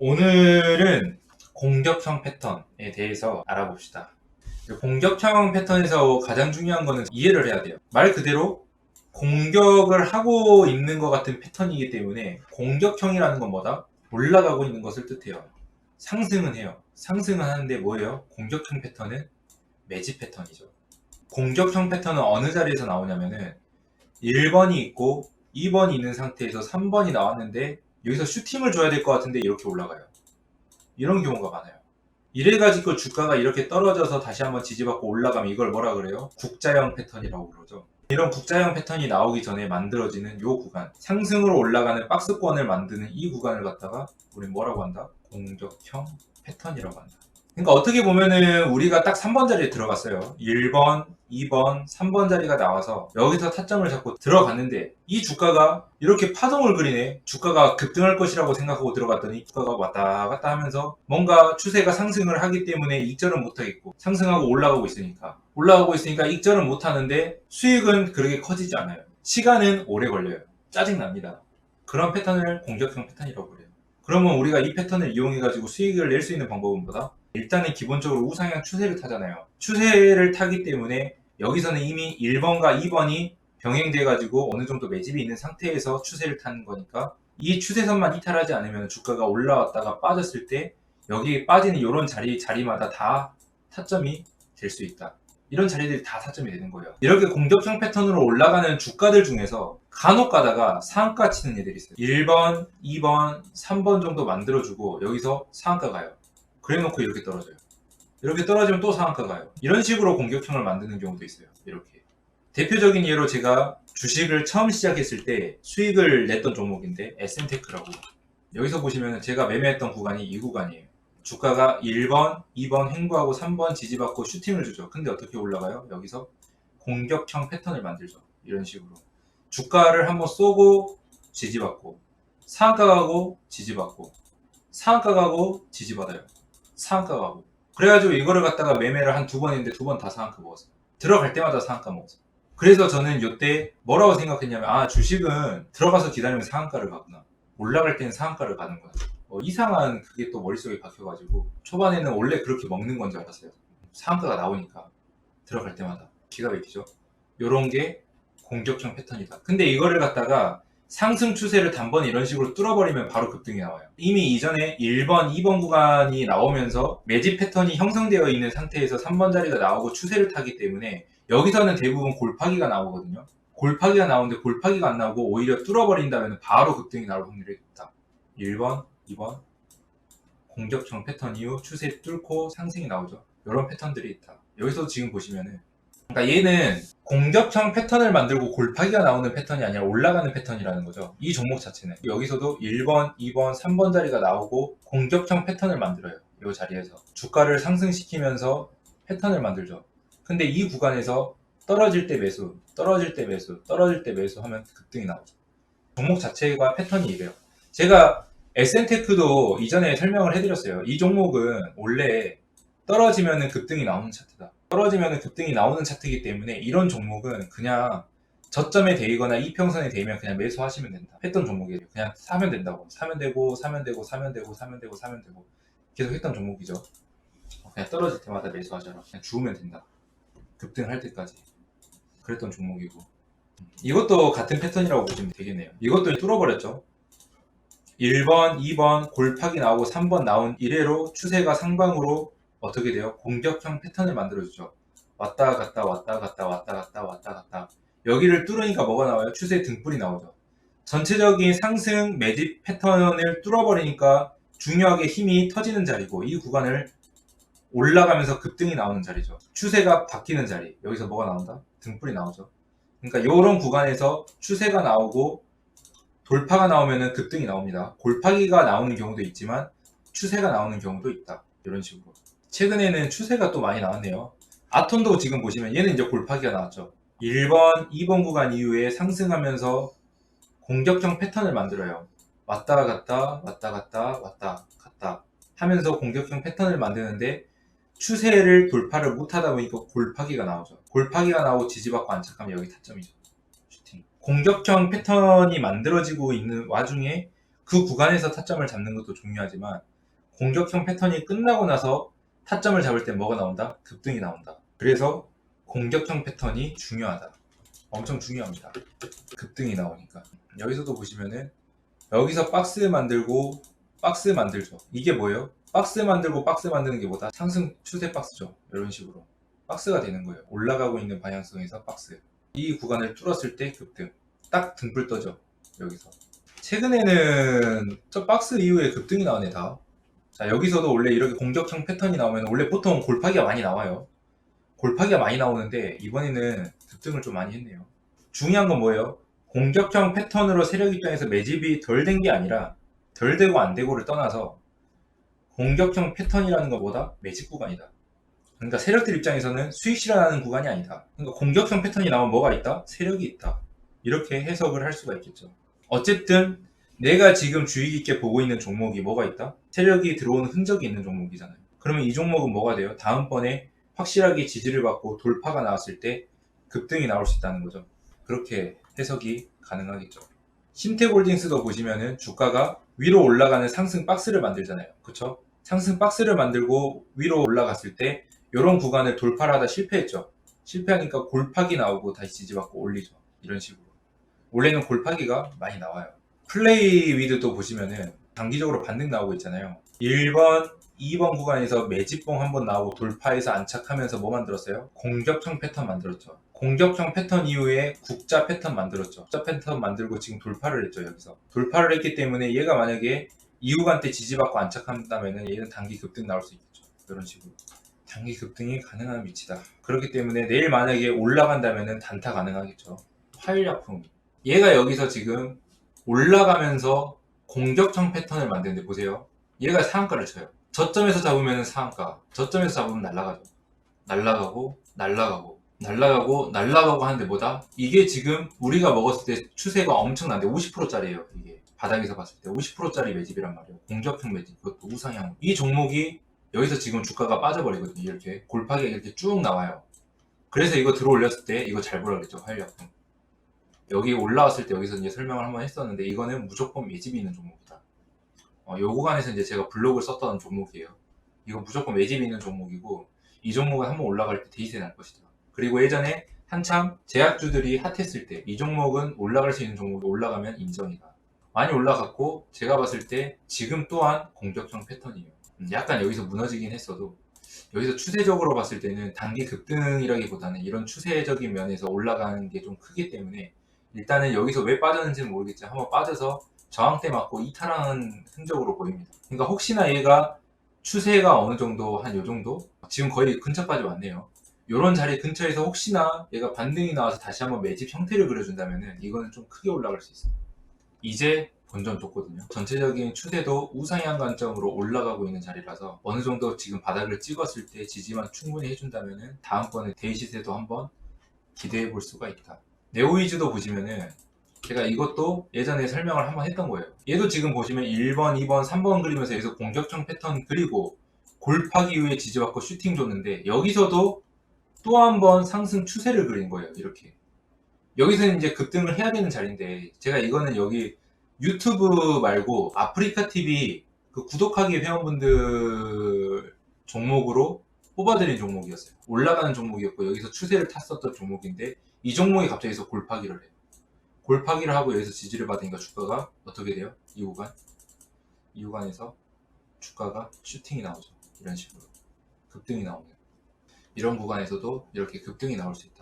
오늘은 공격형 패턴에 대해서 알아봅시다. 공격형 패턴에서 가장 중요한 거는 이해를 해야 돼요. 말 그대로 공격을 하고 있는 것 같은 패턴이기 때문에 공격형이라는 건 뭐다? 올라가고 있는 것을 뜻해요. 상승은 해요. 상승은 하는데 뭐예요? 공격형 패턴은 매집 패턴이죠. 공격형 패턴은 어느 자리에서 나오냐면은 1번이 있고 2번이 있는 상태에서 3번이 나왔는데 여기서 슈팅을 줘야 될 것 같은데 이렇게 올라가요. 이런 경우가 많아요. 이래가지고 주가가 이렇게 떨어져서 다시 한번 지지받고 올라가면 이걸 뭐라 그래요? 국자형 패턴이라고 그러죠. 이런 국자형 패턴이 나오기 전에 만들어지는 요 구간, 상승으로 올라가는 박스권을 만드는 이 구간을 갖다가 우리 뭐라고 한다? 공격형 패턴이라고 한다. 그러니까 어떻게 보면은 우리가 딱 3번 자리에 들어갔어요. 1번, 2번, 3번 자리가 나와서 여기서 타점을 잡고 들어갔는데 이 주가가 이렇게 파동을 그리네. 주가가 급등할 것이라고 생각하고 들어갔더니 주가가 왔다 갔다 하면서 뭔가 추세가 상승을 하기 때문에 익절은 못하겠고 상승하고 올라가고 있으니까 올라가고 있으니까 익절은 못하는데 수익은 그렇게 커지지 않아요. 시간은 오래 걸려요. 짜증납니다. 그런 패턴을 공격형 패턴이라고 그래요. 그러면 우리가 이 패턴을 이용해가지고 수익을 낼 수 있는 방법은 뭐다? 일단은 기본적으로 우상향 추세를 타잖아요. 추세를 타기 때문에 여기서는 이미 1번과 2번이 병행돼 가지고 어느 정도 매집이 있는 상태에서 추세를 타는 거니까 이 추세선만 이탈하지 않으면 주가가 올라왔다가 빠졌을 때 여기 빠지는 이런 자리, 자리마다 다 타점이 될 수 있다. 이런 자리들이 다 타점이 되는 거예요. 이렇게 공격형 패턴으로 올라가는 주가들 중에서 간혹 가다가 상한가 치는 애들이 있어요. 1번, 2번, 3번 정도 만들어주고 여기서 상한가 가요. 그래 놓고 이렇게 떨어져요. 이렇게 떨어지면 또 상한가 가요. 이런 식으로 공격형을 만드는 경우도 있어요. 이렇게. 대표적인 예로 제가 주식을 처음 시작했을 때 수익을 냈던 종목인데 SM테크라고. 여기서 보시면 제가 매매했던 구간이 이 구간이에요. 주가가 1번, 2번 횡보하고 3번 지지받고 슈팅을 주죠. 근데 어떻게 올라가요? 여기서 공격형 패턴을 만들죠. 이런 식으로. 주가를 한번 쏘고 지지받고 상한가 가고 지지받고 상한가 가고 지지받아요. 상한가 가고. 그래가지고 이거를 갖다가 매매를 한 두 번 했는데 두 번 다 상한가 먹었어요. 들어갈 때마다 상한가 먹었어요. 그래서 저는 이때 뭐라고 생각했냐면 아 주식은 들어가서 기다리면 상한가를 가구나. 올라갈 때는 상한가를 가는 거야. 어, 이상한 그게 또 머릿속에 박혀가지고 초반에는 원래 그렇게 먹는 건 줄 알았어요. 상한가가 나오니까 들어갈 때마다 기가 막히죠. 요런 게 공격형 패턴이다. 근데 이거를 갖다가 상승 추세를 단번에 이런 식으로 뚫어버리면 바로 급등이 나와요. 이미 이전에 1번, 2번 구간이 나오면서 매집 패턴이 형성되어 있는 상태에서 3번 자리가 나오고 추세를 타기 때문에 여기서는 대부분 골파기가 나오거든요. 골파기가 나오는데 골파기가 안 나오고 오히려 뚫어버린다면 바로 급등이 나올 확률이 있다. 1번, 2번 공격형 패턴 이후 추세 뚫고 상승이 나오죠. 이런 패턴들이 있다. 여기서 지금 보시면은 그러니까 얘는 공격형 패턴을 만들고 골파기가 나오는 패턴이 아니라 올라가는 패턴이라는 거죠. 이 종목 자체는 여기서도 1번, 2번, 3번 자리가 나오고 공격형 패턴을 만들어요. 이 자리에서 주가를 상승시키면서 패턴을 만들죠. 근데 이 구간에서 떨어질 때 매수, 떨어질 때 매수, 떨어질 때 매수 하면 급등이 나오죠. 종목 자체가 패턴이 이래요. 제가 SN테크도 이전에 설명을 해드렸어요. 이 종목은 원래 떨어지면 급등이 나오는 차트다. 떨어지면 급등이 나오는 차트이기 때문에 이런 종목은 그냥 저점에 대이거나 이평선에 대이면 그냥 매수하시면 된다. 했던 종목이에요. 그냥 사면 된다고. 사면 되고, 사면 되고, 사면 되고, 사면 되고, 사면 되고. 계속 했던 종목이죠. 그냥 떨어질 때마다 매수하자라. 그냥 주우면 된다. 급등할 때까지. 그랬던 종목이고. 이것도 같은 패턴이라고 보시면 되겠네요. 이것도 뚫어버렸죠. 1번, 2번 골팍이 나오고 3번 나온 이래로 추세가 상방으로 어떻게 돼요? 공격형 패턴을 만들어주죠. 왔다 갔다 왔다 갔다 왔다 갔다 왔다 갔다 여기를 뚫으니까 뭐가 나와요? 추세 등불이 나오죠. 전체적인 상승 매집 패턴을 뚫어버리니까 중요하게 힘이 터지는 자리고 이 구간을 올라가면서 급등이 나오는 자리죠. 추세가 바뀌는 자리 여기서 뭐가 나온다? 등불이 나오죠. 그러니까 이런 구간에서 추세가 나오고 돌파가 나오면 급등이 나옵니다. 골파기가 나오는 경우도 있지만 추세가 나오는 경우도 있다. 이런 식으로. 최근에는 추세가 또 많이 나왔네요. 아톤도 지금 보시면 얘는 이제 골파기가 나왔죠. 1번, 2번 구간 이후에 상승하면서 공격형 패턴을 만들어요. 왔다 갔다, 왔다 갔다, 왔다 갔다 하면서 공격형 패턴을 만드는데 추세를 돌파를 못 하다 보니까 골파기가 나오죠. 골파기가 나오고 지지받고 안착하면 여기 타점이죠. 슈팅. 공격형 패턴이 만들어지고 있는 와중에 그 구간에서 타점을 잡는 것도 중요하지만 공격형 패턴이 끝나고 나서 타점을 잡을 때 뭐가 나온다? 급등이 나온다. 그래서 공격형 패턴이 중요하다. 엄청 중요합니다. 급등이 나오니까. 여기서도 보시면은 여기서 박스 만들고 박스 만들죠. 이게 뭐예요? 박스 만들고 박스 만드는 게 뭐다? 상승 추세 박스죠. 이런 식으로. 박스가 되는 거예요. 올라가고 있는 방향성에서 박스. 이 구간을 뚫었을 때 급등. 딱 등불 떠죠. 여기서. 최근에는 저 박스 이후에 급등이 나오네 다. 자 여기서도 원래 이렇게 공격형 패턴이 나오면 원래 보통 골파기가 많이 나와요. 골파기가 많이 나오는데 이번에는 급등을 좀 많이 했네요. 중요한 건 뭐예요? 공격형 패턴으로 세력 입장에서 매집이 덜 된 게 아니라 덜 되고 안 되고를 떠나서 공격형 패턴이라는 것보다 매집 구간이다. 그러니까 세력들 입장에서는 수익 실현하는 구간이 아니다. 그러니까 공격형 패턴이 나오면 뭐가 있다? 세력이 있다. 이렇게 해석을 할 수가 있겠죠. 어쨌든 내가 지금 주의 깊게 보고 있는 종목이 뭐가 있다? 세력이 들어오는 흔적이 있는 종목이잖아요. 그러면 이 종목은 뭐가 돼요? 다음번에 확실하게 지지를 받고 돌파가 나왔을 때 급등이 나올 수 있다는 거죠. 그렇게 해석이 가능하겠죠. 신태골딩스도 보시면은 주가가 위로 올라가는 상승 박스를 만들잖아요. 그쵸? 상승 박스를 만들고 위로 올라갔을 때 이런 구간을 돌파를 하다 실패했죠. 실패하니까 골파기 나오고 다시 지지받고 올리죠. 이런 식으로. 원래는 골파기가 많이 나와요. 플레이 위드도 보시면은 단기적으로 반등 나오고 있잖아요. 1번, 2번 구간에서 매집봉 한번 나오고 돌파해서 안착하면서 뭐 만들었어요? 공격형 패턴 만들었죠. 공격형 패턴 이후에 국자 패턴 만들었죠. 국자 패턴 만들고 지금 돌파를 했죠, 여기서. 돌파를 했기 때문에 얘가 만약에 이후간 때 지지받고 안착한다면은 얘는 단기 급등 나올 수 있겠죠. 이런 식으로. 단기 급등이 가능한 위치다. 그렇기 때문에 내일 만약에 올라간다면은 단타 가능하겠죠. 화일약품. 얘가 여기서 지금 올라가면서 공격형 패턴을 만드는데 보세요. 얘가 상한가를 쳐요. 저점에서 잡으면 상한가, 저점에서 잡으면 날아가죠. 날아가고, 날아가고, 날아가고, 날아가고 하는데 뭐다? 이게 지금 우리가 먹었을 때 추세가 엄청난데 50%짜리예요. 이게 바닥에서 봤을 때 50%짜리 매집이란 말이에요. 공격형 매집, 그것도 우상향. 이 종목이 여기서 지금 주가가 빠져버리거든요. 이렇게 골파기가 이렇게 쭉 나와요. 그래서 이거 들어 올렸을 때 이거 잘 보라 그랬죠. 활약품. 여기 올라왔을 때 여기서 이제 설명을 한번 했었는데 이거는 무조건 매집이 있는 종목이다. 어, 요 구간에서 이제 제가 블로그를 썼던 종목이에요. 이거 무조건 매집이 있는 종목이고 이 종목은 한번 올라갈 때 데이세 날 것이다. 그리고 예전에 한참 제약주들이 핫했을 때 이 종목은 올라갈 수 있는 종목이 올라가면 인정이다. 많이 올라갔고 제가 봤을 때 지금 또한 공격형 패턴이에요. 음, 약간 여기서 무너지긴 했어도 여기서 추세적으로 봤을 때는 단기 급등이라기보다는 이런 추세적인 면에서 올라가는 게 좀 크기 때문에 일단은 여기서 왜 빠졌는지는 모르겠지만 한번 빠져서 저항대 맞고 이탈하는 흔적으로 보입니다. 그러니까 혹시나 얘가 추세가 어느 정도 한 요 정도 지금 거의 근처까지 왔네요. 요런 자리 근처에서 혹시나 얘가 반등이 나와서 다시 한번 매집 형태를 그려준다면은 이거는 좀 크게 올라갈 수 있어요. 이제 본전 줬거든요. 전체적인 추세도 우상향 관점으로 올라가고 있는 자리라서 어느 정도 지금 바닥을 찍었을 때 지지만 충분히 해준다면은 다음번에 데이시세도 한번 기대해 볼 수가 있다. 네오이즈도 보시면은 제가 이것도 예전에 설명을 한번 했던 거예요. 얘도 지금 보시면 1번, 2번, 3번 그리면서 여기서 공격형 패턴 그리고 골파기 이후에 지지받고 슈팅 줬는데 여기서도 또 한 번 상승 추세를 그린 거예요. 이렇게. 여기서는 이제 급등을 해야 되는 자리인데 제가 이거는 여기 유튜브 말고 아프리카 TV 그 구독하기 회원분들 종목으로 뽑아드린 종목이었어요. 올라가는 종목이었고 여기서 추세를 탔었던 종목인데 이 종목이 갑자기 서 골파기를 해요. 골파기를 하고 여기서 지지를 받으니까 주가가 어떻게 돼요? 이 구간 이 구간에서 주가가 슈팅이 나오죠. 이런 식으로 급등이 나오네요. 이런 구간에서도 이렇게 급등이 나올 수 있다.